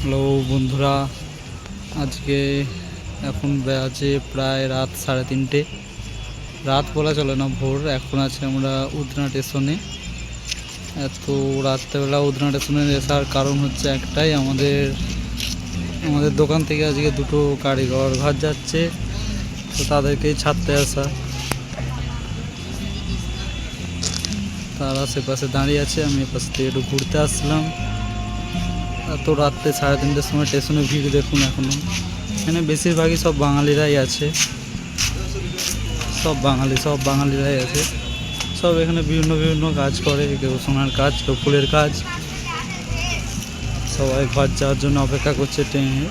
Hello বন্ধুরা, আজকে এখন আছে প্রায় রাত সাড়ে তিনটে। রাত বলা চলে না, ভোর। এখন আছে আমরা উদনা স্টেশনে। এত রাত্রেবেলা উদনা স্টেশনে আসার কারণ হচ্ছে একটাই, আমাদের আমাদের দোকান থেকে আজকে দুটো কারিগর ঘর যাচ্ছে, তো তাদেরকেই ছাড়তে আসা। তারা সে পাশে দাঁড়িয়ে আছে, আমি এ পাশে থেকে একটু ঘুরতে আসলাম। এত রাত্রে সাড়ে তিনটের সময় স্টেশনে ভিড় দেখুন এখনও। এখানে বেশিরভাগই সব বাঙালিরাই আছে। সব বাঙালি, সব বাঙালিরাই আছে। সব এখানে বিভিন্ন বিভিন্ন কাজ করে, কেউ সোনার কাজ, কেউ ফুলের কাজ। সবাই ঘর যাওয়ার জন্য অপেক্ষা করছে ট্রেনে।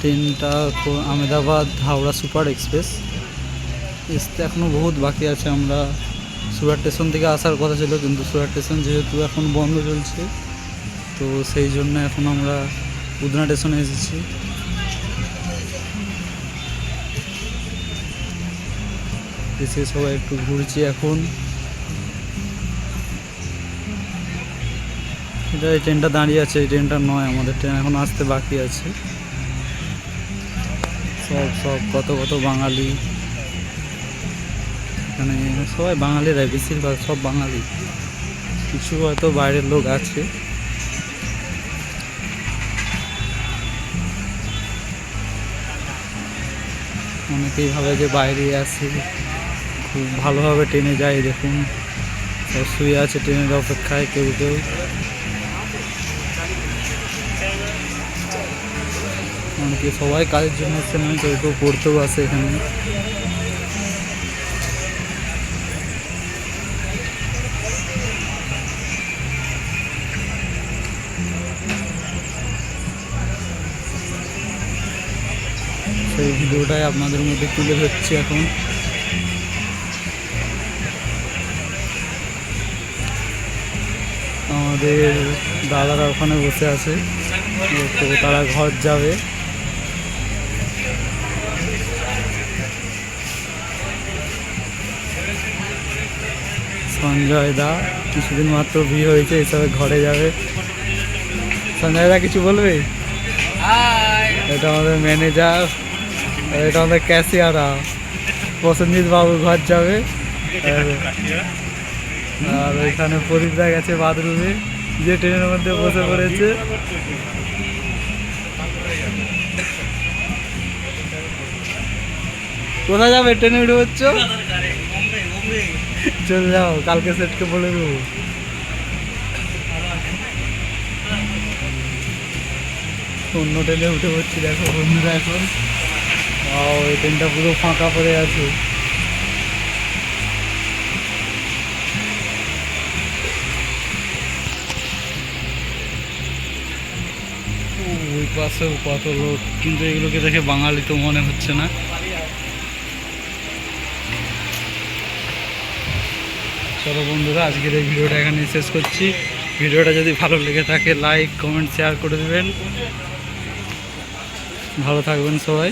ট্রেনটা আমেদাবাদ হাওড়া সুপার এক্সপ্রেস। আসতে এখনও বহুত বাকি আছে, আমরা সুরাট স্টেশন থেকে আসার কথা ছিল, কিন্তু সুরাট স্টেশন যেহেতু এখন বন্ধ চলছে তো সেই জন্য এখন আমরা উদনা স্টেশনে এসেছি। এসে সবাই একটু ঘুরছি এখন। এটা এই ট্রেনটা দাঁড়িয়ে আছে, এই ট্রেনটা নয়, আমাদের ট্রেন এখন আসতে বাকি আছে। সব সব কত কত বাঙালি। এখানে সবাই বাঙালিরাই, বেশিরভাগ সব বাঙালি। কিছু হয়তো বাইরের লোক আছে। অনেকেই ভাবে যে বাইরে আসে খুব ভালোভাবে ট্রেনে যায় দেখুন। সব শুয়ে আছে ট্রেনের অপেক্ষায় কেউ কেউ। অনেকে সবাই কাজের জন্য আসছে না কেউ কেউ পড়তেও আসে এখানে। সেই ভিডিওটাই আপনাদের মধ্যে তুলে ধরছি এখন। আমাদের দাদারা ওখানে বসে আছে। তো তারা ঘর যাবে। সঞ্জয় দা কিছুদিন মাত্র বিয়ে হয়েছে এসবে ঘরে যাবে। সঞ্জয় দা কিছু বলবে? এটা আমাদের ম্যানেজার এটা আমাদের ক্যাশিয়াররা প্রসেনজিৎ বাবু ঘর যাবে। আর- ওইখানে প্রদীপদা গেছে বাথরুমে। যে ট্রেনের মধ্যে বসে পড়েছে। কোথায় যাবে? ট্রেনে উঠে হচ্ছ চলে যাও, কালকে সেটকে বলে দেবো। অন্য ট্রেনে উঠে পড়ছি, দেখো বন্ধুরা এখন। ও এই ট্রেনটা পুরো ফাঁকা পড়ে আছে। ওই পাশেও কত লোক, কিন্তু এগুলোকে দেখে বাঙালি তো মনে হচ্ছে না। চলো বন্ধুরা, আজকের এই ভিডিওটা এখানে শেষ করছি। ভিডিওটা যদি ভালো লেগে থাকে লাইক কমেন্ট শেয়ার করে দেবেন। ভালো থাকবেন সবাই।